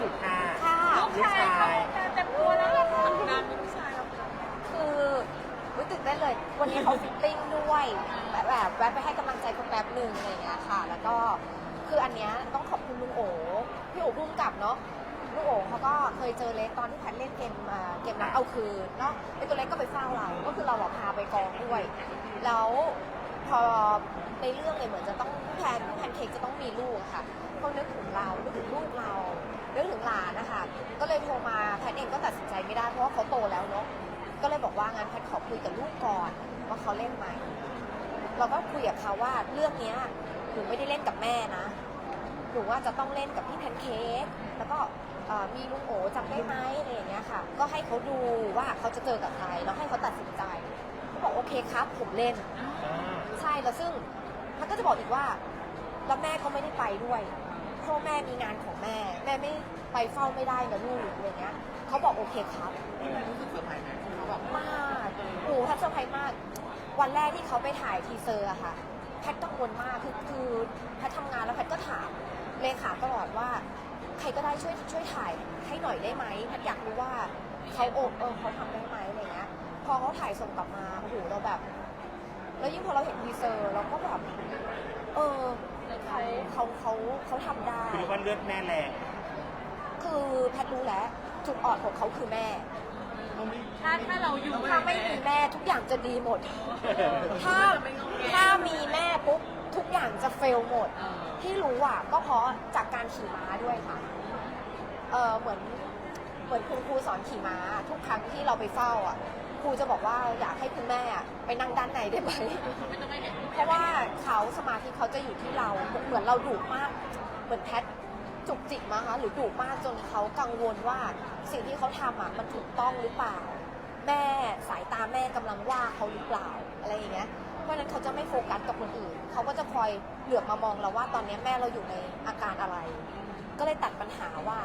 สุดค่ะค่ะลูกชายเต็มตัวแล้วล่ะค่ะนานมีลูกชายคือรู้ตื่นเต้นเลย วันนี้เขาฟิตติ้งด้วยแบบแบบแวะไปให้กำลังใจคนแป๊บหนึ่งอะไรอย่างเงี้ยค่ะ แล้วก็คืออันเนี้ยต้องขอบคุณลุงโอพี่โอพุ่มกลับเนาะลุงโอ๋เขาก็เคยเจอเล็กตอนที่แพทเล่นเกมเกมนัดเอาคืนเนาะไอตัวเล็กก็ไปเฝ้าเรา ก็คือเราพาไปกองด้วย แล้วพอในเรื่องเลยเหมือนจะต้องแพนแพนเค้กจะต้องมีลูกค่ะเขานึกถึงเรานึกถึงลูกเรา นึกถึงหลานนะคะก็เลยโทรมาแพทเองก็ตัดสินใจไม่ได้เพราะว่าเขาโตแล้วเนาะก็เลยบอกว่างั้นแพทขอคุยกับลูกก่อนว่าเขาเล่นไหมเราก็คุยกับเขาว่าเรื่องเนี้ยหนูไม่ได้เล่นกับแม่นะหนูว่าจะต้องเล่นกับพี่แพนเค้กแล้วก็เอ่อมีลุงโอจำได้ไหมอะไรอย่างเงี้ยค่ะ ก็ให้เขาดูว่าเขาจะเจอกับใครแล้วให้เขาตัดสินใจเขาบอกโอเคครับ ผมเล่นอ่าใช่แล้วซึ่งมันก็จะบอกอีกว่าแล้วแม่ก็ไม่ได้ไปด้วยเพราะแม่มีงานของแม่ แม่ไม่ไปเฝ้าไม่ได้นะลูกอะไรเงี้ยเขาบอกโอเคครับรู้สึกเซอร์ไพรส์ไหมเขาแบบมากโอ้แทย์เซอร์ไพรส์มาก วันแรกที่เขาไปถ่ายทีเซอร์อะค่ะ แพทกังวลมากคือคือแพททำงานแล้วแพทก็ถามเลขาตลอดว่า ใครก็ได้ช่วยช่วยถ่ายให้หน่อยได้ไหมแพทอยากรู้ว่าเขาโอเออเขาทำได้ไหมอะไรเงี้ย พอเขาถ่ายส่งกลับมาโอ้โหเราแบบ แล้วยิ่งพอเราเห็นทีเซอร์เราก็แบบเออ เขาเขาเขาเขาทำได้ คือเรียกว่าเลือดแม่แรงคือแพทย์รู้แล้วจุดอ่อนของเขาคือแม่ ถ้าถ้าเราอยู่ถ้าไม่มีแม่ทุกอย่างจะดีหมด ถ้าถ้ามีแม่ปุ๊บทุกอย่างจะเฟลหมดเออที่รู้อะก็เพราะจากการขี่ม้าด้วยค่ะ เออเหมือนเหมือนคุณครูสอนขี่ม้า ทุกครั้งที่เราไปเฝ้าอะ ครูจะบอกว่าอยากให้คุณแม่อะไปนั่งด้านในได้ไหมไม่ต้องไม่เห็นเพราะว่าเขาสมาธิเขาจะอยู่ที่เราเหมือนเราดุมาก เหมือนแพทจุกจิกมาคะหรือดุมากจนเขากังวลว่าสิ่งที่เขาทำอะมันถูกต้องหรือเปล่า แม่สายตาแม่กำลังว่าเขาหรือเปล่าอะไรอย่างเงี้ยเพราะฉะนั้นเขาจะไม่โฟกัสกับคนอื่น เขาก็จะคอยเหลือบมามองเราว่าตอนนี้แม่เราอยู่ในอาการอะไร ก็เลยตัดปัญหาว่า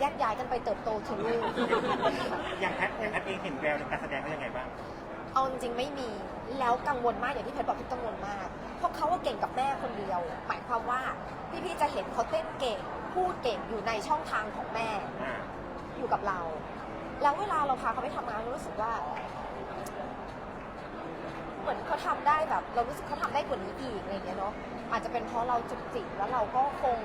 แยกย้ายกันไปเติบโตเถอะลูก อย่างแพทอย่างแพทเองเห็นแววในการแสดงเขายังไงบ้าง เอาจริงๆไม่มีแล้วกังวลมากอย่างที่เพชรบอกที่กังวลมากเพราะเขาว่าเก่งกับแม่คนเดียว หมายความว่าพี่ๆจะเห็นเขาเต้นเก่งพูดเก่งอยู่ในช่องทางของแม่ อ่า อยู่กับเรา แล้วเวลาเราพาเขาไปทำงานเรารู้สึกว่า เหมือนเขาทำได้แบบ เรารู้สึกเขาทำได้กว่านี้อีกอะไรอย่างเงี้ยเนาะอาจจะเป็นเพราะเราจุกจิกแล้วเราก็คง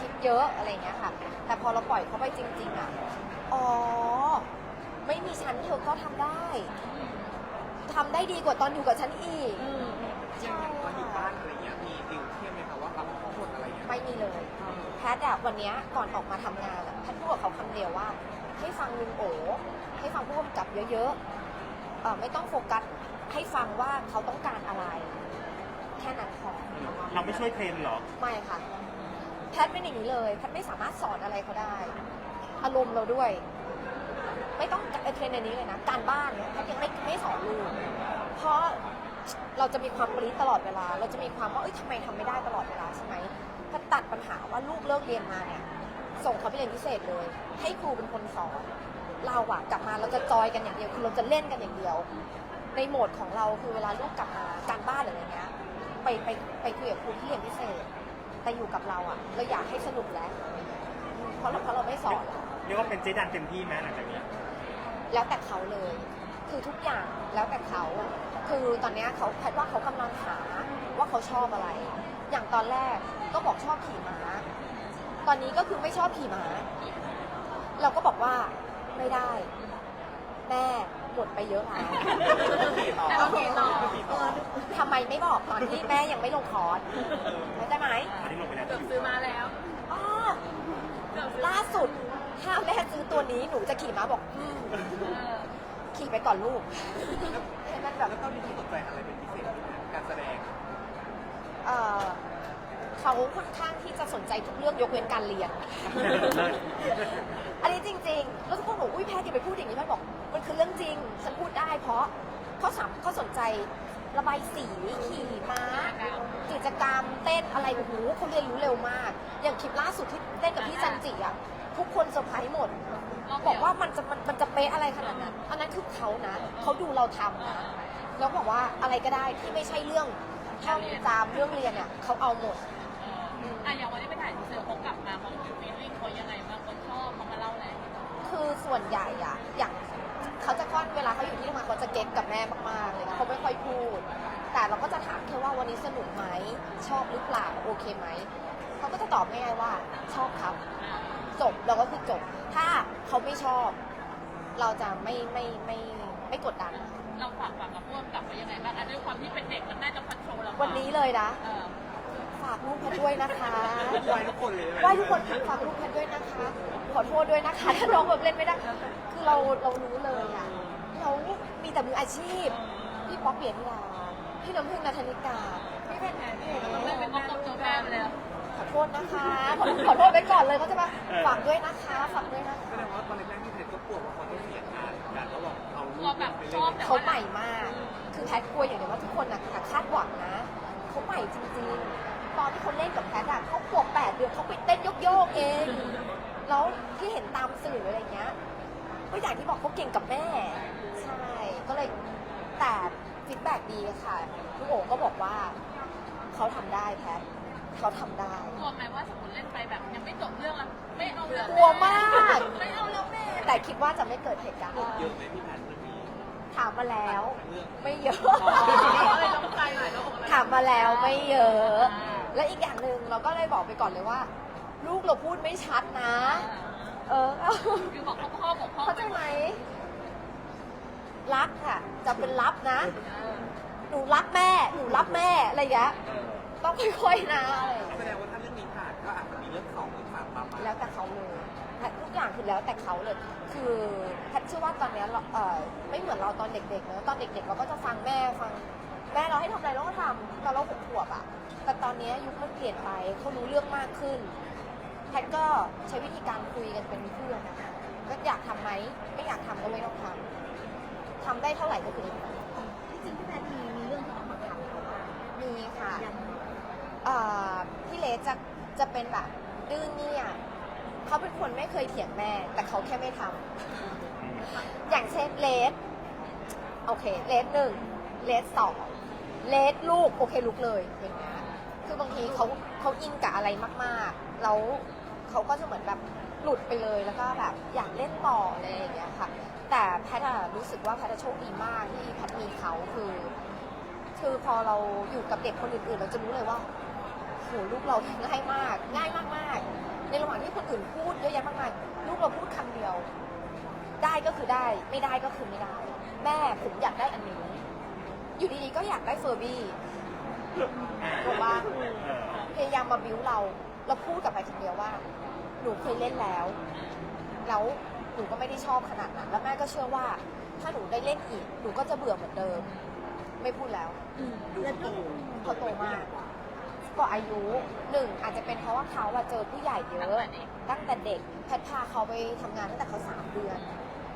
คิดเยอะอะไรอย่างเงี้ยค่ะ แต่พอเราปล่อยเขาไปจริง ๆอะอ๋อ ไม่มีฉันเธอก็ทำได้ทำได้ดีกว่าตอนอยู่กับฉันอีกอืมใช่ตอนอยู่บ้าค่ะนอะไรเงี้ย มีติวเข้มไหมคะว่าแบบข้อมูลอะไรเงี้ยไม่มีเลย แพทย์อะวันเนี้ยก่อนออกมาทำงานอะแพทย์พูดกับเขาคำเดียวว่า ให้ฟังลุงโอให้ฟังผู้กำกับเยอะๆเอ่อไม่ต้องโฟกัสให้ฟังว่าเขาต้องการอะไร แค่นั้นพอเราไม่ช่วยเทรนเหรอ ไม่ค่ะ แพทย์เป็นอย่างนี้เลยแพทย์ไม่สามารถสอนอะไรเขาได้ อารมณ์เราด้วย ไม่ต้องเอ่อเทรนในนี้เลยนะ การบ้านเนี่ยแพทย์ยังไม่ไม่สอนลูกเพราะเราจะมีความปรี๊ดตลอดเวลา เราจะมีความว่าเอ้ยทำไมทำไม่ได้ตลอดเวลาใช่ไหมแพทย์ตัดปัญหาว่าลูกเลิกเรียนมาเนี่ยส่งเขาไปเรียนพิเศษเลย ให้ครูเป็นคนสอนเราอะกลับมาเราจะจอยกันอย่างเดียวคือเราจะเล่นกันอย่างเดียว ในโหมดของเราคือเวลาลูกกลับมาการบ้านหรืออะไรเงี้ยไปไปไปคุยกับครูที่เรียนพิเศษ แต่อยู่กับเราอะเราอยากให้สนุกแล้วอืมเพราะเราเพราะเราไม่สอนเรียกว่าเป็นเจดันเต็มที่ไหมหลังจากนี้แล้วแต่เขาเลย คือทุกอย่างแล้วแต่เขา คือตอนเนี้ยเขาแพทย์ว่าเขากำลังหาว่าเขาชอบอะไร อย่างตอนแรกก็บอกชอบขี่ม้า ตอนนี้ก็คือไม่ชอบขี่ม้า เราก็บอกว่าไม่ได้ แม่ หมดไปเยอะแล้วแต่โอเคต่อเออทำไมไม่บอกตอนที่แม่ยังไม่ลงคอร์สเข้าใจไหมอันนี้ลงไปแล้วเกืที่อบอยู่ซื้อมาแล้วอ๋อเกือบซื้อล่าสุด ถ้าแม่ซื้อตัวนี้หนูจะขี่ม้าบอกอืมเออขี่ไปก่อนลูกให้มันแบบแล้วก็มีที่สนใจอะไรเป็นพิเศษไหมการแสดงเอ่อเขาค่อนข้างที่จะสนใจทุกเรื่องยกเว้นการเรียนอันนี้ จริง ๆ แล้วทุกคนบอกอุ้ยแพทย์อย่าไปพูดอย่างนี้แพทย์บอกมันคือเรื่องจริง ฉันพูดได้เพราะเขาสามเขาสนใจระบายสีขี่ม้า กิจกรรมเต้นอะไรโอ้โหเขาเรียนรู้เร็วมาก อย่างคลิปล่าสุดที่เต้นกับพี่จันจิอะทุกคนเซอร์ไพรส์หมด บอกว่ามันจะมันมันจะเป๊ะอะไรขนาดนั้น อันนั้นคือเขานะเขาดูเราทำนะแล้วบอกว่าอะไรก็ได้ที่ไม่ใช่เรื่องท่องจำเรื่องเรียนเนี่ยเขาเอาหมดอะอย่างวันนี้ไปถ่ายเซอร์เขากลับมาขอ ส่วนใหญ่อะอย่างเขาจะค่อนเวลาเขาอยู่ที่โรงานเขาจะเก็ตกับแม่มากๆเลยนะเขาไม่ค่อยพูด แต่เราก็จะถามแค่ว่าวันนี้สนุกไหมชอบหรือเปล่าโอเคไหมเขาก็จะตอบง่ายๆว่าชอบครับ จบเราก็คือจบ ถ้าเขาไม่ชอบ เราจะไม่ไม่ไม่ไม่กดดัน เราฝากฝากกับพ่วงกลับไปยังไงบ้างด้วยความที่เป็นเด็กมันน่าจะคอนโชว์เราวันนี้เลยนะ ฝากลูกแพทย์ด้วยนะคะไหวทุกคนเลยไหว้ทุกคนฝากลูกแพทย์ด้วยนะคะ ขอโทษด้วยนะคะ ถ้าน้องแบบเล่นไม่ได้ คือเราเรารู้เลยอะเรามีแต่มืออาชีพ พี่ป๊อกเปียนิลาพี่น้ำพึ่งนาธนิกา พี่เพนแพนพี่เราไม่เป็นต้องตัวแม่ไปเลยขอโทษนะคะขอขอโทษไปก่อนเลยเขาใจะมาฝากด้วยนะคะฝากด้วยนะแสดงว่าตอนแรกๆที่เพชรก็กลัวว่าเขาจะเสียงานการก็บอกเอาลูกลัวกแบบไปชเล่อบนแต่เขาว่าใหม่มาก คือแพทกลัวอย่างเดียวว่าทุกคนนะคาดหวังนะ เขาใหม่จริงๆต อนที่เขาเล่นกับแพทอะเขาขวบแปดเดือนเขาไปเต้นโยกๆเอง แล้วที่เห็นตามสื่ออะไรเงี้ย ก็อย่างที่บอกเขาเก่งกับแม่ ใช่ ก็เลยแต่ฟีดแบ็ดีค่ะลูกโอ๋ก็บอกว่าเขาทำได้แพทเขาทำได้ กลัวไหมว่าสมมติเล่นไปแบบยังไม่จบเรื่องแล้วไม่เอาแล้วกลัวมาก ไม่เอาแล้วแม่แต่คิดว่าจะไม่เกิดเหตุการณ์เยอะไหมพี่แพทย์มันมีถามมาแล้ว เรื่อง ไม่เยอะเลยต้องใจหน่อยแล้ว ถามมาแล้วไม่เยอะ และอีกอย่างหนึ่งเราก็เลยบอกไปก่อนเลยว่า ลูกเราพูดไม่ชัดนะ เออ คือบอกพ่อพ่อบอกพ่อเข้าใจไหมรักค่ะ จะเป็นรับนะ หนูรักแม่ หนูรับแม่อะไรอย่างเงี้ยต้องค่อยๆนะอะไรอย่างเงี้ยแสดงว่าถ้าเรื่องนี้ผ่านก็อาจจะมีเรื่องสองเรื่องสามตามมาแล้วแต่เขาเลยแพทย์ทุกอย่างคือแล้วแต่เขาเลย คือแพทย์เชื่อว่าตอนเนี้ยเราเออไม่เหมือนเราตอนเด็กๆเนอะตอนเด็กๆเราก็จะฟังแม่ฟัง แม่เราให้ทำอะไรเราก็ทำตอนเราหกขวบอะแต่ตอนเนี้ยยุคมันเปลี่ยนไปเขารู้เรื่องมากขึ้นแพทย์ก็ใช้วิธีการคุยกันเป็นเพื่อนนะคะก็อยากทำไหมไม่อยากทำก็ไม่ต้องทำทำได้เท่าไหร่ก็คือที่จริงพี่แพทย์มีมีเรื่องที่ต้องมาทำเพราะว่ามีค่ะ ยังเอ่อพี่เลสจะจะเป็นแบบดื้อเนี่ยเขาเป็นคนไม่เคยเถียงแม่ แต่เขาแค่ไม่ทำอย่างเช่นเลสโอเคเลสหนึ่งเลสสอง เลสลูกโอเคลุกเลยอย่างเงี้ยคือบางทีเขาเขาอินกับอะไรมากๆ แล้วเขาก็จะเหมือนแบบหลุดไปเลยแล้วก็แบบอยากเล่นต่ออะไรอย่างเงี้ยค่ะ แต่แพทอะรู้สึกว่าแพทโชคดีมากที่แพทมีเขาคือ คือพอเราอยู่กับเด็กคนอื่นๆ เราจะรู้เลยว่าโหลูกเราง่ายมาก ง่ายมากๆ ในระหว่างที่คนอื่นพูดเยอะแยะมากมายลูกเราพูดคำเดียว ได้ก็คือได้ไม่ได้ก็คือไม่ได้ แม่ผมอยากได้อันนี้ อยู่ดีๆก็อยากได้เฟอร์บี้บอกว่าเออพยายามมาบิ้วเรา เราพูดกลับไปคำเดียวว่า หนูเคยเล่นแล้ว แล้วหนูก็ไม่ได้ชอบขนาดนั้น แล้วแม่ก็เชื่อว่า ถ้าหนูได้เล่นอีก หนูก็จะเบื่อเหมือนเดิม ไม่พูดแล้วแล้วก็เขาโตมากก็อายุหนึ่งอาจจะเป็นเพราะว่าเขาอะเจอผู้ใหญ่เยอะตั้งแต่เด็กแพทย์พาเขาไปทำงานตั้งแต่เขาสามเดือน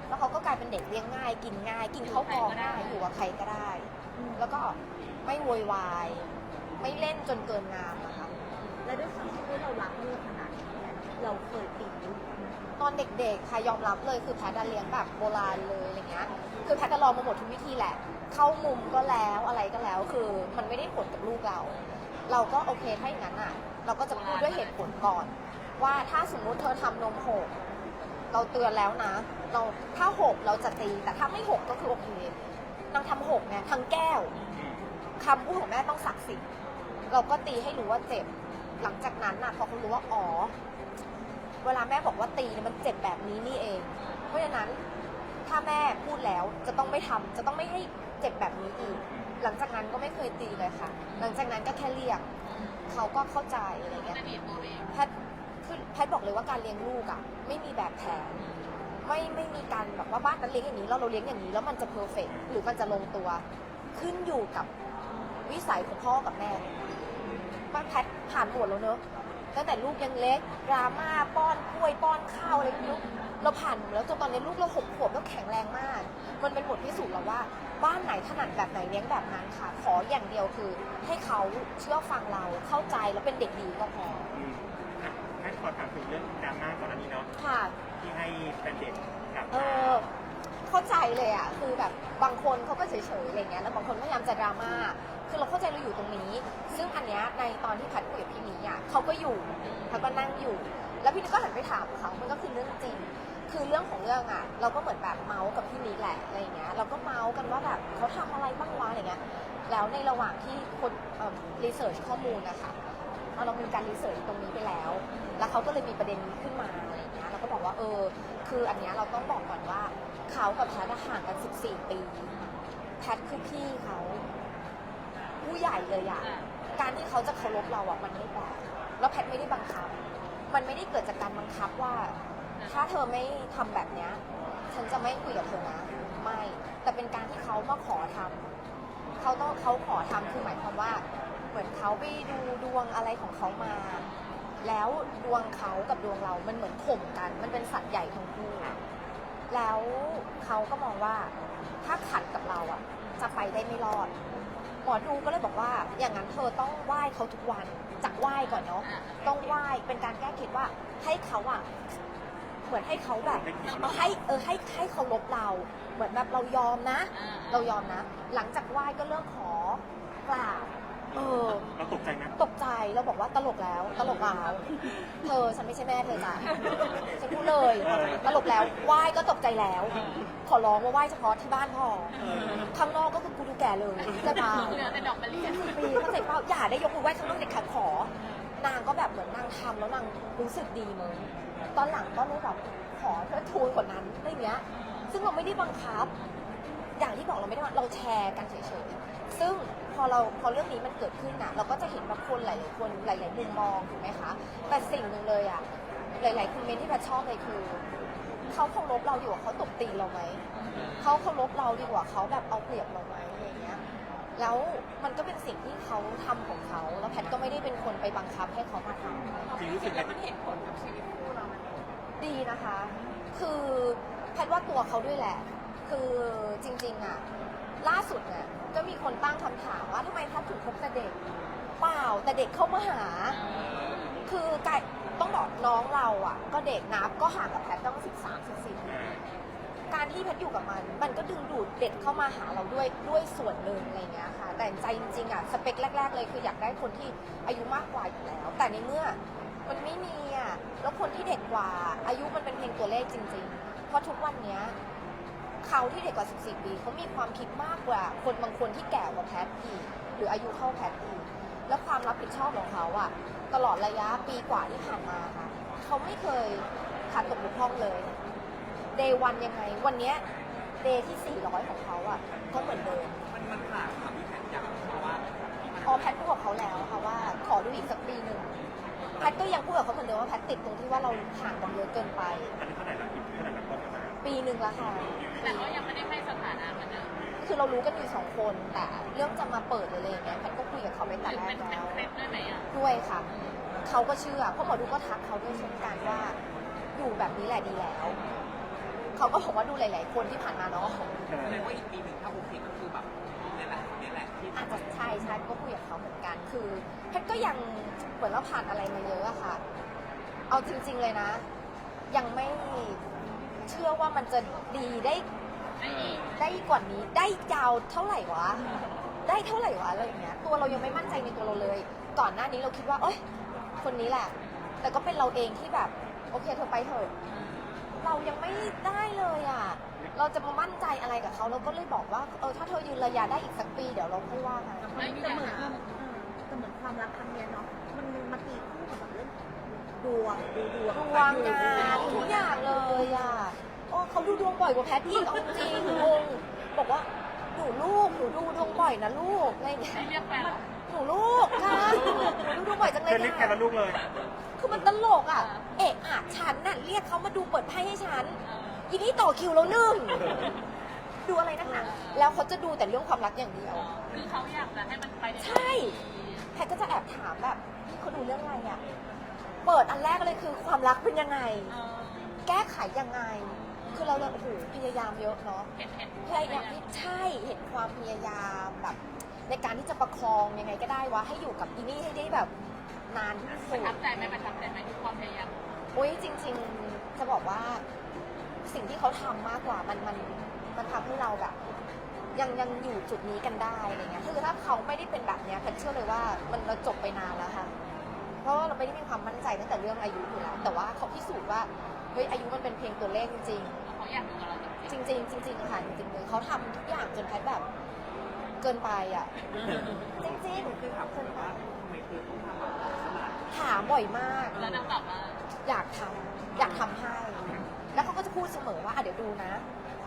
แล้วเขาก็กลายเป็นเด็กเลี้ยงง่าย กินง่าย กินข้าวกล่องง่ายอยู่กับใครก็ได้ แล้วก็ไม่โวยวาย ไม่เล่นจนเกินงามนะคะและด้วยความที่เรารักลูกขนาดนี้เนี่ยเราเคยตีลูกไหมตอนเด็กๆ ค่ะยอมรับเลยคือแพทย์อะเลี้ยงแบบโบราณเลยอะไรเงี้ย คือแพทย์จะลองมาหมดทุกวิธีแหละ เข้ามุมก็แล้วอะไรก็แล้ว คือมันไม่ได้ผลกับลูกเรา เราก็โอเคถ้าอย่างนั้นอะ เราก็จะพูดด้วยเหตุผลก่อน ว่าถ้าสมมุติเธอทำนมหกเราเตือนแล้วนะ เราถ้าหกเราจะตีแต่ถ้าไม่หกก็คือโอเค นางทำหกเนี่ยทั้งแก้วคำพูดของแม่ต้องศักดิ์สิทธิ์เราก็ตีให้รู้ว่าเจ็บ หลังจากนั้นน่ะพอเขารู้ว่าอ๋อ เวลาแม่บอกว่าตีเนี่ยมันเจ็บแบบนี้นี่เอง เพราะฉะนั้นถ้าแม่พูดแล้วจะต้องไม่ทำจะต้องไม่ให้เจ็บแบบนี้อีก หลังจากนั้นก็ไม่เคยตีเลยค่ะ หลังจากนั้นก็แค่เรียก เขาก็เข้าใจอะไรเงี้ยจะดีดตัวเองแพทย์คือแพทย์บอกเลยว่าการเลี้ยงลูกอะไม่มีแบบแผน ไม่ไม่มีการแบบว่าบ้านนั้นเลี้ยงอย่างนี้แล้วเราเลี้ยงอย่างนี้แล้วมันจะเพอร์เฟกหรือมันจะลงตัว ขึ้นอยู่กับวิสัยของพ่อกับแม่บ้านแพทผ่านหมดแล้วเนอะตั้งแต่ลูกยังเล็กดราม่าป้อนกล้วยป้อนข้าวอะไรไม่รู้เราผ่านแล้วจนตอนนี้ลูกเราหกขวบแล้วแข็งแรงมาก มันเป็นบทพิสูจน์แล้วว่า บ้านไหนถนัดแบบไหนเลี้ยงแบบนั้นค่ะ ขออย่างเดียวคือ ให้เขาเชื่อฟังเราเข้าใจแล้วเป็นเด็กดีก็พอ อืมอะงั้นขอถามถึงเรื่องดราม่าก่อนอันนี้เนาะค่ะ ที่ให้แฟนเด็กกลับเอมาอเข้าใจเลยอะคือแบบบางคนเขาก็เฉยๆอะไรเงี้ยแล้วบางคนพยายามจะดราม่าคือเราเข้าใจเราอยู่ตรงนี้ ซึ่งอันเนี้ยในตอนที่พัดคุยกับพี่นี้อะเขาก็อยู่เขาก็นั่งอยู่ แล้วพี่นี้ก็หันไปถามเขามันก็คือเรื่องจริง คือเรื่องของเรื่องอะเราก็เหมือนแบบเมาส์กับพี่นี้แหละอะไรเงี้ยเราก็เมาส์กันว่าแบบเขาทำอะไรบ้างวะอะไรเงี้ยแล้วในระหว่างที่คนรีเสิร์ชข้อมูลนะคะ เอาเรามีการรีเสิร์ชตรงนี้ไปแล้ว แล้วเขาก็เลยมีประเด็นนี้ขึ้นมาอะไรอย่างเงี้ยเราก็บอกว่าเออ คืออันเนี้ยเราต้องบอกก่อนว่าเขากับแพทย์ห่างกัน 14 ปี แพทย์คือพี่เขาผู้ใหญ่เลยอะอ่าการที่เขาจะเคารพเราอะมันไม่แปลกแล้วแพทย์ไม่ได้บังคับ มันไม่ได้เกิดจากการบังคับว่า ถ้าเธอไม่ทำแบบเนี้ยฉันจะไม่คุยกับเธอนะไม่ แต่เป็นการที่เขามาขอทำเขาต้องเขาขอทำคือหมายความว่า เหมือนเขาไปดูดวงอะไรของเขามา แล้วดวงเขากับดวงเรา มันเหมือนข่มกัน มันเป็นสัตว์ใหญ่ทั้งคู่ แล้วเขาก็มองว่าถ้าขัดกับเราอะ จะไปได้ไม่รอด หมอดูก็เลยบอกว่า อย่างนั้นเธอต้องไหว้เขาทุกวัน จากไหว้ก่อนเนาะ ต้องไหว้ เป็นการแก้เคล็ดว่าให้เขาอะเหมือนให้เขาแบบเอาให้เออให้ให้เขาลบเรา เหมือนแบบเรายอมนะ เรายอมนะ หลังจากไหว้ก็เริ่มขอกราบ เออ เราตกใจไหมตกใจเราบอกว่าตลกแล้ว ตลกแล้วเธอฉันไม่ใช่แม่เธอจ้ะฉันพูดเลย ตลกแล้วไหว้ก็ตกใจแล้ว ขอร้องว่าไหว้เฉพาะที่บ้านพอข้างนอกก็คือกูดูแก่เลยใช่ปะเหลือแต่ดอกมะลิปีเข้าใจเปล่าอย่าได้ยกมือไหว้ข้างนอกเด็ดขาดขอ นางก็แบบเหมือนนางทำแล้วนางรู้สึกดีมึงตอนหลังก็เลยแบบขอเพื่อทูนกว่านั้นอะไรเงี้ย ซึ่งเราไม่ได้บังคับ อย่างที่บอกเราไม่ได้ว่าเราแชร์กันเฉยๆซึ่ง พอเราพอเรื่องนี้มันเกิดขึ้นน่ะเราก็จะเห็นว่าคนหลายๆคนหลายๆมุมมองถูกไหมคะแต่สิ่งหนึ่งเลยอะหลายๆคอมเมนต์ที่แพทชอบเลยคือเขาเคารพเราดีกว่าเขาตบตีเราไหมเขาเคารพเราดีกว่าเขาแบบเอาเปรียบเราไหมอะไรเงี้ยแล้วมันก็เป็นสิ่งที่เขาทำของเขา แล้วแพทก็ไม่ได้เป็นคนไปบังคับให้เขามาทำจริงรู้สึกไงมันเห็นผลกับชีวิตคู่เราไหมดีนะคะ คือแพทย์ว่าตัวเขาด้วยแหละ คือจริงๆอะล่าสุดเนี่ย ก็มีคนตั้งคำถามว่าทำไมแพทย์ถึงคบแต่เด็ก เปล่าแต่เด็กเข้ามาหา คือกายต้องบอกน้องเราอะ ก็เด็กนับก็ห่างกับแพทย์ต้องสิบสามสิบสี่การที่แพทย์อยู่กับมัน มันก็ดึงดูดเด็กเข้ามาหาเราด้วยด้วยส่วนหนึ่งอะไรเงี้ยค่ะ แต่ใจจริงๆอะสเปคแรก ๆ เลยคืออยากได้คนที่อายุมากกว่าอยู่แล้ว แต่ในเมื่อมันไม่มีอะแล้วคนที่เด็กกว่า อายุมันเป็นเพียงตัวเลขจริง ๆ เพราะทุกวันเนี้ย เขาที่เด็กกว่า 14 ปีเขามีความคิดมากกว่า คนบางคนที่แก่กว่าแพทย์อีกหรืออายุเท่าแพทย์อีกแล้วความรับผิดชอบของเขาอะตลอดระยะปีกว่าที่ผ่านมาค่ะเขาไม่เคยขาดตกบกพร่องเลยเดย์วันยังไง วันเนี้ยเดย์ที่ 400 ของเขาอะก็เหมือนเดิมมันมันผ่านค่ะพี่แพทย์อยากเพราะว่าอ๋อแพทย์พูดกับเขาแล้วค่ะว่าขอดูอีกสักปีหนึ่งแพทย์ก็ยังพูดกับเขาเหมือนเดิมว่าแพทย์ติดตรงที่ว่าเราห่างกันเยอะเกินไปอันนี้เท่าไหร่ละอีกเท่าไหร่ละต้นกันมาปีหนึ่งแล้วค่ะ แต่ก็ยังไม่ได้ให้สถานะเหมือนเดิมคือเรารู้กันอยู่สองคนแต่เรื่องจะมาเปิดอะไรอย่างเงี้ยแพทย์ก็คุยกับเขาไปหแต่รือแรเป็กนเป็นแล้วเคล็ดด้วยไหมอะด้วยค่ะ เขาก็เชื่อเพราะหมอดูก็ทักเขาด้วยเช่นกันว่าอยู่แบบนี้แหละดีแล้ว เขาก็บอกว่าดูหลาย ๆ คนที่ผ่านมาเนาะเออแสดงว่าอีกปีหนึ่งถ้าโอเคก็คือแบบนี่แหละนี่แหละที่อาจจะใช่ใช่ก็คุยกับเขาเหมือนกัน คือแพทย์ก็ยังเหมือนเราผ่านอะไรมาเยอะอะค่ะ เอาจริง ๆ เลยนะ ยังไม่ เชื่อว่ามันจะดีได้ไม่อีกได้กว่านี้ได้ยาวเท่าไหร่วะ ได้เท่าไหร่วะอะไรอย่างเงี้ยตัวเรายังไม่มั่นใจในตัวเราเลย ก่อนหน้านี้เราคิดว่า เอ้ย คนนี้แหละ แต่ก็เป็นเราเองที่แบบ โอเคเธอไปเถอะเรายังไม่ได้เลยอะ เราจะมามั่นใจอะไรกับเขาเราก็เลยบอกว่าเออถ้าเธอยืนระยะได้อีกสักปีเดี๋ยวเราค่อยว่ากันไม่มีแต่ปัญเหมือนหาความเออแต่เหมือนความรักครั้งเนี้ยเนาะมันมาตีคู่กับแบบเรื่อง ดวงดูดวงดวงงานทุกอย่างเลยอะโอ้เขาดูดวงบ่อยกว่าแพทย์อีกเอาจริงๆงงบอกว่าหนูลูกหนูดูดวงบ่อยนะลูกอะไรอย่างเงี้ยไม่เรียกแฟนหรอกหนูลูกค่ะหนูดูดวงบ่อยจังเลเธยอเรียกแทนค่ะแล้วลูกเลย คือมันตลกอะ เอะอะฉันน่ะเรียกเขามาดูเปิดไพ่ให้ฉันยีนี้ต่อคิวแล้วหนึ่ง ดูอะไรนักหนาแล้วเขาจะดูแต่เรื่องความรักอย่างเดียว คือเขาอยากจะให้มันไปในใช่ แพทย์ก็จะแอบถามแบบเขาดูเรื่องอะไรอะ เปิดอันแรกเลยคือความรักเป็นยังไงเออแก้ไขยังไง คือเราเลยโอ้โหพยายามเยอะเนาะเห็นเห็นพยายามใช่เห็นความพยายามแบบ ในการที่จะประคองยังไงก็ได้วะให้อยู่กับอีนี่ให้ได้แบบนานที่ปสุระด ทับใจไหมประทับใจไหมทุกความพยายามอุ้ยจริง ๆ จะบอกว่าสิ่งที่เขาทำมากกว่ามันมันมันทำให้เราแบบ ยังยังอยู่จุดนี้กันได้อะไรเงี้ยคือถ้าเขาไม่ได้เป็นแบบเนี้ยแพทย์เชื่อเลยว่ามันเราจบไปนานแล้วค่ะ เพราะว่าเราไม่ได้มีความมั่นใจตั้งแต่เรื่องอายุอยู่แล้ว แต่ว่าเขาพิสูจน์ว่าเฮ้ยอายุมันเป็นเพียงตัวเลขจริงๆเขาอยากอยู่กับเราจริงจริงๆจริงๆค่ะจริงๆเลยเขาทำทุกอย่างจนแพทย์แบบกินไปอะ จริงคือถามคนว่าทำไมเธอต้องทำแบบนั้นขนาดๆถามบ่อยมาก แล้วนางตอบว่าอยากทำอยากทำให้ แล้วเขาก็จะพูดเสมอว่าอะเดี๋ยวดูนะ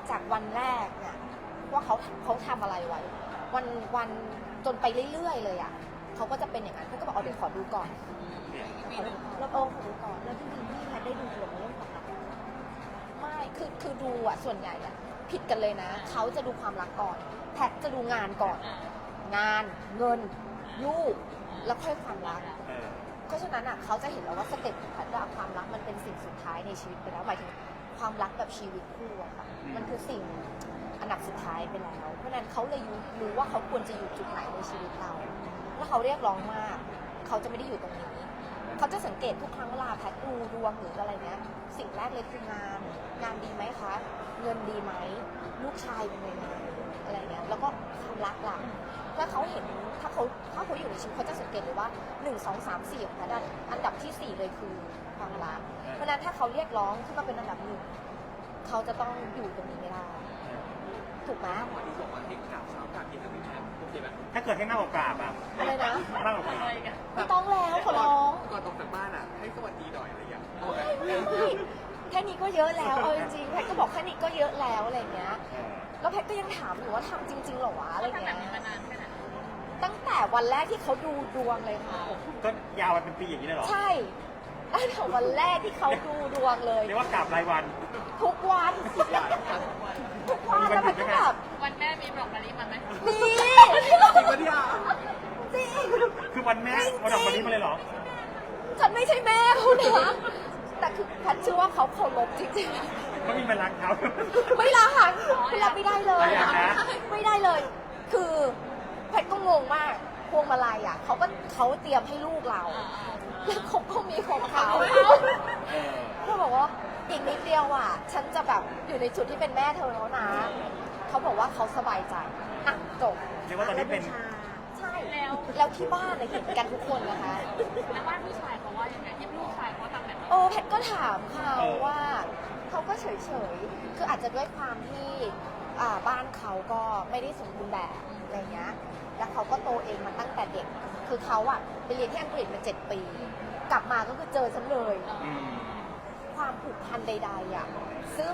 จากวันแรกเนี่ยว่าเขาเขาทำอะไรไว้ วันวันจนไปเรื่อยๆเลยอะเขาก็จะเป็นอย่างนั้นเขาก็บอกเอาเดี๋ยวขอดูก่อน ขอดูแล้วโอ้ขอดูก่อนแล้วจริงๆพี่แพทย์ได้ดูดวงเรื่องความรักไม่คือคือดูอะส่วนใหญ่อะผิดกันเลยนะ เขาจะดูความรักก่อน แพทจะดูงานก่อนงานเงิน ลูกแล้วค่อยความรัก เออเพราะฉะนั้นอะเขาจะเห็นแล้วว่าสเต็ปของแพทย์ว่าความรักมันเป็นสิ่งสุดท้ายในชีวิตไปแล้วหมายถึงความรักแบบชีวิตคู่อะค่ะมันคือสิ่งอันดับสุดท้ายไปแล้ว เพราะฉะนั้นเขาเลยรู้รู้ว่าเขาควรจะอยู่จุดไหนในชีวิตเราถ้าเขาเรียกร้องมาก เขาจะไม่ได้อยู่ตรงนี้ เขาจะสังเกตทุกครั้งเวลาแพทย์ดูดวงหรืออะไรเนี้ย สิ่งแรกเลยคืองาน งานดีไหมคะ เงินดีไหม ลูกชายเป็นยังไงอะไรเงี้ย แล้วก็ความรักหล่ะถ้าเขาเห็นถ้าเขาถ้าเขาอยู่ในชีวิตเขาจะสังเกตเลยว่าหนึ่งสองสามสี่ของแพทย์อะอันดับที่สี่เลยคือความรัก เพราะฉะนั้นถ้าเขาเรียกร้องขึ้นมาเป็นอันดับหนึ่งเขาจะต้องอยู่ตรงนี้ไม่ได้ ถูกไหมหมอที่บอกว่าให้กราบเช้ากราบเย็นนะพี่แพทย์โอเคไหมถ้าเกิดให้มากกว่ากราบอะอะไรนะมากกว่ากราบอะไรกันไม่ต้องแล้วขอร้องก่อนตกจากบ้านอะให้สวัสดีหน่อยอะไรอย่างเงี้ยไม่ไม่ไม่แค่นี้ก็เยอะแล้วเอาจริงๆแพทย์ก็บอกแค่นี้ก็เยอะแล้วอะไรเงี้ยเออแล้วแพทย์ก็ยังถามอยู่ว่าทำจริงๆเหรอวะอะไรทำแบเงี้บยนี้มานานแค่ไหนตั้งแต่วันแรกที่เขาดูดวงเลยค่ะก็ยาวมาเป็นปีอย่างนี้เลยเหรอใช่ตั้งแต่วันแรกที่เขาดูดวงเลยเรียกว่ากราบรายวัน ทุกวัน ทุกวันแล้วแพทย์ก็แบบ วันแม่มีบอกมารีมาไหม นี่ จริงปะเนี่ย จริง คือ วันแม่วันออกวันนี้มาเลยเหรอ ฉันไม่ใช่แม่เขานะแต่คือแพทย์เชื่อว่าเขาเคารพจริงๆเขามีพลังเขาไม่รักไม่รับไม่ได้เลยไม่รักนะ ไม่ได้เลย คือแพทย์ก็งงมากพวงมาลัยอะเขาก็เขาเตรียมให้ลูกเราแล้วเขาก็มีของเขา เออเขาบอกว่าอีกนิดเดียวอะ ฉันจะแบบอยู่ในจุดที่เป็นแม่เธอแล้วนะ เขาบอกว่าเขาสบายใจอะจบเรียกว่าตอนนี้เป็นใช่ แล้วแล้วที่บ้านเนี่ยเห็นกันทุกคนนะคะ แล้วบ้านผู้ชายเขาว่ายังไงที่ลูกชายเขาทำแบบนี้โอ้แพทย์ก็ถามเขาเออว่าเขาก็เฉยๆ คืออาจจะด้วยความที่อ่าบ้านเขาก็ไม่ได้สมบูรณ์แบบอะไรเงี้ย แล้วเขาก็โตเองมาตั้งแต่เด็ก คือเขาอะไปเรียนที่อังกฤษมาเจ็ดปี กลับมาก็คือเจอฉันเลย อืมความผูกพันใดๆอะซึ่ง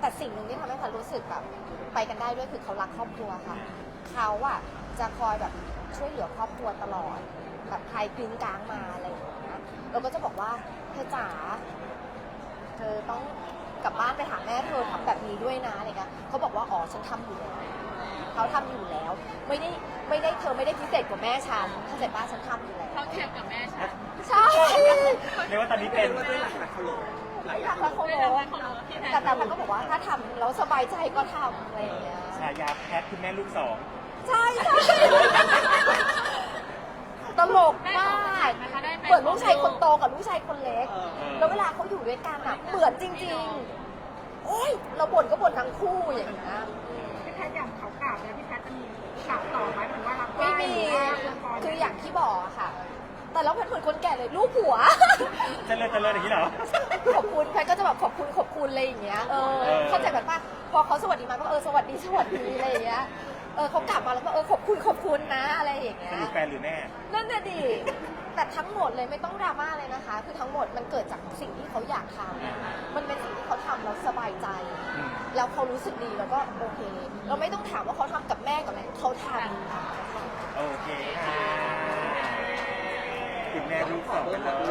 แต่สิ่งหนึ่งที่ทำให้พันรู้สึกแบบไปกันได้ด้วยคือเขารักครอบครัวค่ะ เขาอะจะคอยแบบ ช่วยเหลือครอบครัวตลอดแบบใครกริ้งกลางมาอะไรอย่างเงี้ยเราก็จะบอกว่าเธอจ๋าเธอต้องกลับบ้านไปหาแม่เธอทำแบบนี้ด้วยนะอะไรเงี้ยเขาบอกว่าอ๋อฉันทำอยู่แล้วเขาทำอยู่แล้ว ไม่ได้ไม่ได้เธอไม่ได้พิเศษกว่าแม่ฉันเข้าใจป้าฉันทำอยู่แล้วเขาเทียมกับแม่ฉันใช่เรียกว่าตอนนี้เป็นว่าด้วยหลักการเคารพหลายไม่อย่างทำแล้วเขาไม่รู้ได้เขารู้ที่แทแต่นแต่มันก็บอกว่าถ้าทำแล้วสบายใจก็ทำอะไรอย่างเงี้ยฉายาแพทคุณแม่ลูกสอง ใช่ใช่ตลกมากนะคะได้เหมือนลูกชายคนโตกับลูกชายคนเล็กเออแล้วเวลาเขาอยู่ด้วยกันอะเหมือนจริง ๆ โอ้ยเราบ่นก็บ่นทั้งคู่อย่างเงี้ยพี่แพทย์อย่างเขากราบแล้วพี่แพทย์จะมีกราบต่อไหมหรือว่ารับไม่มีคืออย่างที่บอกอะค่ะ แต่เราเป็นเหมือนคนแก่เลยลูกหัวเจริญเจริญอย่างนี้เหรอ ขอบคุณแพทย์ก็จะแบบขอบคุณขอบคุณอะไรอย่างเงี้ย เออเออเข้าใจแบบว่าพอเขาสวัสดีมาก็เออสวัสดีสวัสดีอะไรอย่างเงี้ย เออเขากลับมาแล้วก็เออขอบคุณขอบคุณนะอะไรอย่างเงี้สยรุปแฟนหรือแม่ นั่นน่ะดิ แต่ทั้งหมดเลยไม่ต้องดราม่าเลยนะคะ คือทั้งหมดมันเกิดจากสิ่งที่เขาอยากทำมันเป็นสิ่งที่เขาทำแล้วสบายใจ อืม แล้วเขารู้สึกดีแล้วก็โอเค เราไม่ต้องถามว่าเขาทำกับแม่กับแม่เขาทำ โอเคค่ะคุณแม่ลูกสองกันเลย